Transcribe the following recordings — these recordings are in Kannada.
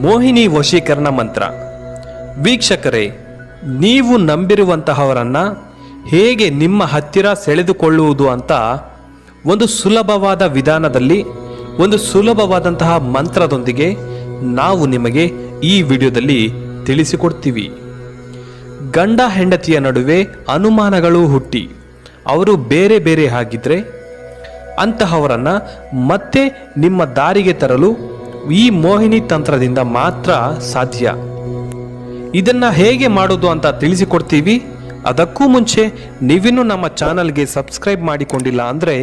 ಮೋಹಿನಿ ವಶೀಕರಣ ಮಂತ್ರ. ವೀಕ್ಷಕರೇ, ನೀವು ನಂಬಿರುವಂತಹವರನ್ನ ಹೇಗೆ ನಿಮ್ಮ ಹತ್ತಿರ ಸೆಳೆದುಕೊಳ್ಳುವುದು ಅಂತ ಒಂದು ಸುಲಭವಾದ ವಿಧಾನದಲ್ಲಿ, ಒಂದು ಸುಲಭವಾದಂತಹ ಮಂತ್ರದೊಂದಿಗೆ ನಾವು ನಿಮಗೆ ಈ ವಿಡಿಯೋದಲ್ಲಿ ತಿಳಿಸಿಕೊಡ್ತೀವಿ. ಗಂಡ ಹೆಂಡತಿಯ ನಡುವೆ ಅನುಮಾನಗಳು ಹುಟ್ಟಿ, ಅವರು ಬೇರೆ ಬೇರೆ ಆಗಿದ್ರೆ ಅಂತಹವರನ್ನು ಮತ್ತೆ ನಿಮ್ಮ ದಾರಿಗೆ ತರಲು ಈ ಮೋಹಿನಿ ತಂತ್ರದಿಂದ ಮಾತ್ರ ಸಾಧ್ಯ. ಇದನ್ನ ಹೇಗೆ ಮಾಡೋದು ಅಂತ ತಿಳಿಸಿಕೊಡ್ತೀವಿ. ಅದಕ್ಕೂ ಮುಂಚೆ ನೀವಿನ್ನೂ ನಮ್ಮ ಚಾನಲ್ಗೆ ಸಬ್ಸ್ಕ್ರೈಬ್ ಮಾಡಿಕೊಂಡಿಲ್ಲ ಅಂದರೆ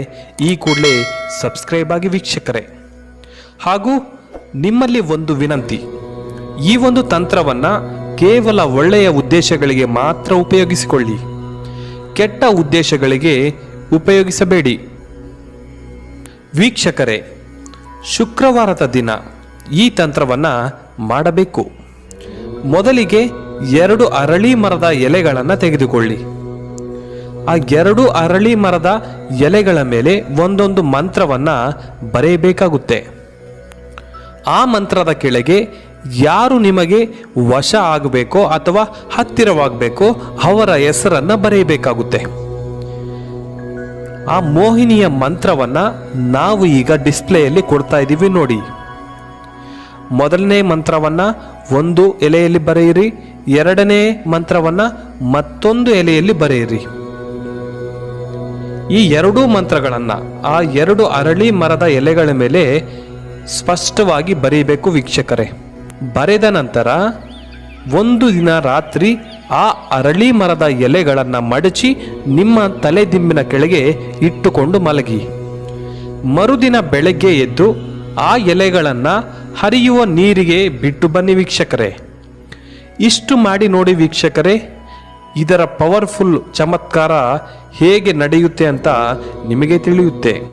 ಈ ಕೂಡಲೇ ಸಬ್ಸ್ಕ್ರೈಬ್ ಆಗಿ ವೀಕ್ಷಕರೇ. ಹಾಗೂ ನಿಮ್ಮಲ್ಲಿ ಒಂದು ವಿನಂತಿ. ಈ ಒಂದು ತಂತ್ರವನ್ನು ಕೇವಲ ಒಳ್ಳೆಯ ಉದ್ದೇಶಗಳಿಗೆ ಮಾತ್ರ ಉಪಯೋಗಿಸಿಕೊಳ್ಳಿ. ಕೆಟ್ಟ ಉದ್ದೇಶಗಳಿಗೆ ಉಪಯೋಗಿಸಬೇಡಿ. ವೀಕ್ಷಕರೇ ಶುಕ್ರವಾರದ ದಿನ ಈ ತಂತ್ರವನ್ನು ಮಾಡಬೇಕು. ಮೊದಲಿಗೆ ಎರಡು ಅರಳಿ ಮರದ ಎಲೆಗಳನ್ನು ತೆಗೆದುಕೊಳ್ಳಿ. ಆ ಎರಡು ಅರಳಿ ಮರದ ಎಲೆಗಳ ಮೇಲೆ ಒಂದೊಂದು ಮಂತ್ರವನ್ನು ಬರೆಯಬೇಕಾಗುತ್ತೆ. ಆ ಮಂತ್ರದ ಕೆಳಗೆ ಯಾರು ನಿಮಗೆ ವಶ ಆಗಬೇಕೋ ಅಥವಾ ಹತ್ತಿರವಾಗಬೇಕೋ ಅವರ ಹೆಸರನ್ನು ಬರೆಯಬೇಕಾಗುತ್ತೆ. ಆ ಮೋಹಿನಿಯ ಮಂತ್ರವನ್ನ ನಾವು ಈಗ ಡಿಸ್ಪ್ಲೇಯಲ್ಲಿ ಕೊಡ್ತಾ ಇದ್ದೀವಿ ನೋಡಿ. ಮೊದಲನೇ ಮಂತ್ರವನ್ನ ಒಂದು ಎಲೆಯಲ್ಲಿ ಬರೆಯಿರಿ, ಎರಡನೇ ಮಂತ್ರವನ್ನ ಮತ್ತೊಂದು ಎಲೆಯಲ್ಲಿ ಬರೆಯಿರಿ. ಈ ಎರಡೂ ಮಂತ್ರಗಳನ್ನ, ಆ ಎರಡು ಅರಳಿ ಮರದ ಎಲೆಗಳ ಮೇಲೆ ಸ್ಪಷ್ಟವಾಗಿ ಬರೀಬೇಕು ವೀಕ್ಷಕರೇ. ಬರೆದ ನಂತರ ಒಂದು ದಿನ ರಾತ್ರಿ ಆ ಅರಳಿ ಮರದ ಎಲೆಗಳನ್ನು ಮಡಚಿ ನಿಮ್ಮ ತಲೆದಿಂಬಿನ ಕೆಳಗೆ ಇಟ್ಟುಕೊಂಡು ಮಲಗಿ. ಮರುದಿನ ಬೆಳಗ್ಗೆ ಎದ್ದು ಆ ಎಲೆಗಳನ್ನು ಹರಿಯುವ ನೀರಿಗೆ ಬಿಟ್ಟು ಬನ್ನಿ ವೀಕ್ಷಕರೇ. ಇಷ್ಟು ಮಾಡಿ ನೋಡಿ ವೀಕ್ಷಕರೇ, ಇದರ ಪವರ್ಫುಲ್ ಚಮತ್ಕಾರ ಹೇಗೆ ನಡೆಯುತ್ತೆ ಅಂತ ನಿಮಗೆ ತಿಳಿಯುತ್ತೆ.